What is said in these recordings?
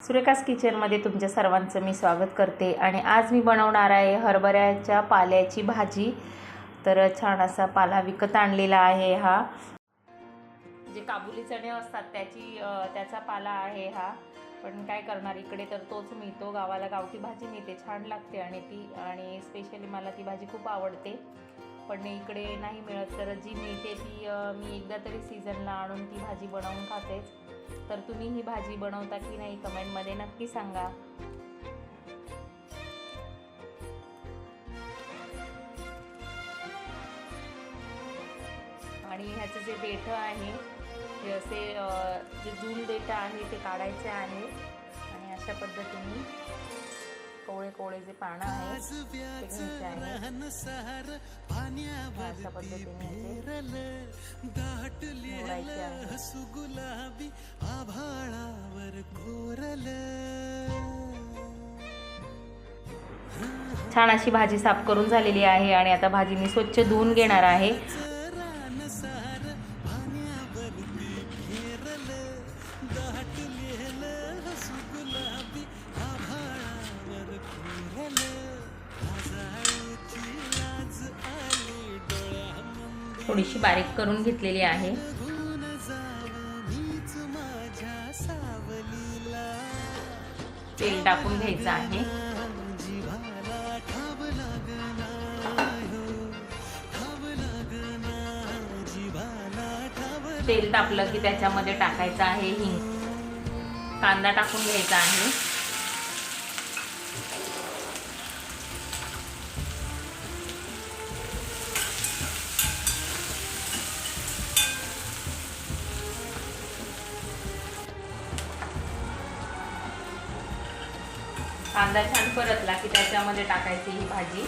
सुरेखास किचनमध्ये तुमच्या सर्वांचं मी स्वागत करते आणि आज मी बनवणार आहे हरभऱ्याच्या पाल्याची भाजी. तर छान असा पाला विकत आणलेला आहे हा. जे काबुली चणे असतात त्याची त्याचा पाला आहे हा. पण काय करणार इकडे तर तोच मिळतो. गावाला गावठी भाजी मिळते छान लागते आणि ती आणि स्पेशली मला ती भाजी खूप आवडते. पण इकडे नाही मिळत तर जी मिळते ती मी एकदा तरी सीझनला आणून ती भाजी बनवून खातेच. तर तुम्ही ही भाजी बनवता की नाही कमेंटमध्ये नक्की सांगा. आणि ह्याचं जे देठं आहे हे असे जे जून देठं आहे ते काढायचे आहे. आणि अशा पद्धतीने कोवळे कोवळे जे पानं आहे ते घ्यायचे आहे अशा पद्धतीने याचे निवडायचे आहे छान अशी भाजी साफ करून झालेली आहे आणि आता भाजी मी स्वच्छ धुवून घेणार आहे. थोडीशी बारीक करून घेतलेली आहे. तेल टाकून घ्यायचं आहे. तेल तापलं की त्याच्यामध्ये टाकायचं आहे हिंग. कांदा टाकून घ्यायचा आहे. कांदा छान परतला की त्याच्यामध्ये टाकायची ही भाजी.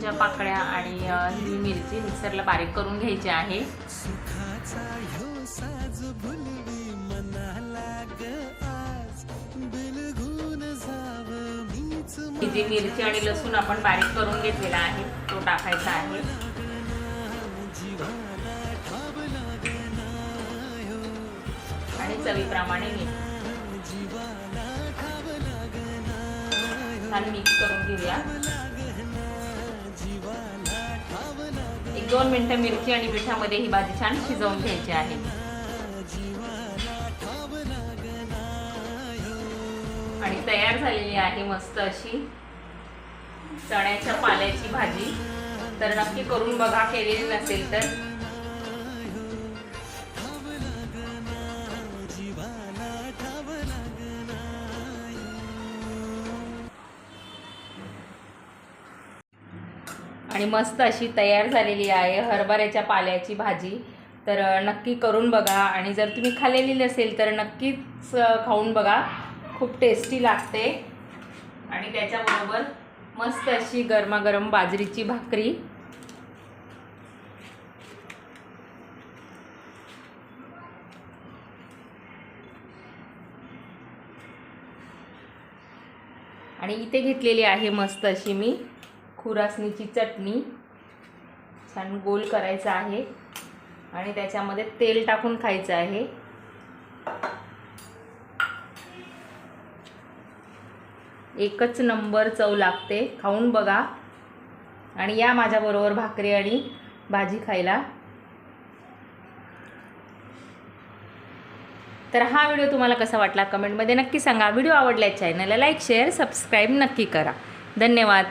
लसूणच्या पाकळ्या आणि हिरवी मिरची मिक्सरला बारीक करून घ्यायची आहे. ही जी मिरची आणि लसूण आपण बारीक करून घेतलेला आहे. तो टाकायचा आहे. आणि चवीप्रमाणे मीठ. छान मिक्स करून घेऊया. दोन मिनटं मिरची आणि मिठामध्ये ही भाजी छान शिजवून घ्यायची आहे. आणि तयार झालेली आहे मस्त अशी चण्याच्या पाल्याची भाजी. तर नक्की करून बघा केलेली नसेल तर. आणि मस्त अशी तयार झालेली आहे हरभऱ्याच्या पाल्याची भाजी. तर नक्की करून बघा आणि जर तुम्ही खाल्लेली नसेल तर नक्कीच खाऊन बघा. खूप टेस्टी लागते. आणि त्याच्याबरोबर मस्त अशी गरमागरम बाजरीची भाकरी. आणि इथे घेतलेली आहे मस्त अशी मी खुरासणीची चटणी छान गोल करायचं आहे आणि त्याच्यामध्ये तेल टाकून खायचं आहे. एकच नंबर चव लागते. खाऊन बघा. आणि या माझ्याबरोबर भाकरी आणि भाजी खायला. तर हा व्हिडिओ तुम्हाला कसा वाटला? कमेंटमध्ये नक्की सांगा. व्हिडिओ आवडल्यास चॅनलला लाईक शेअर सबस्क्राईब नक्की करा. धन्यवाद.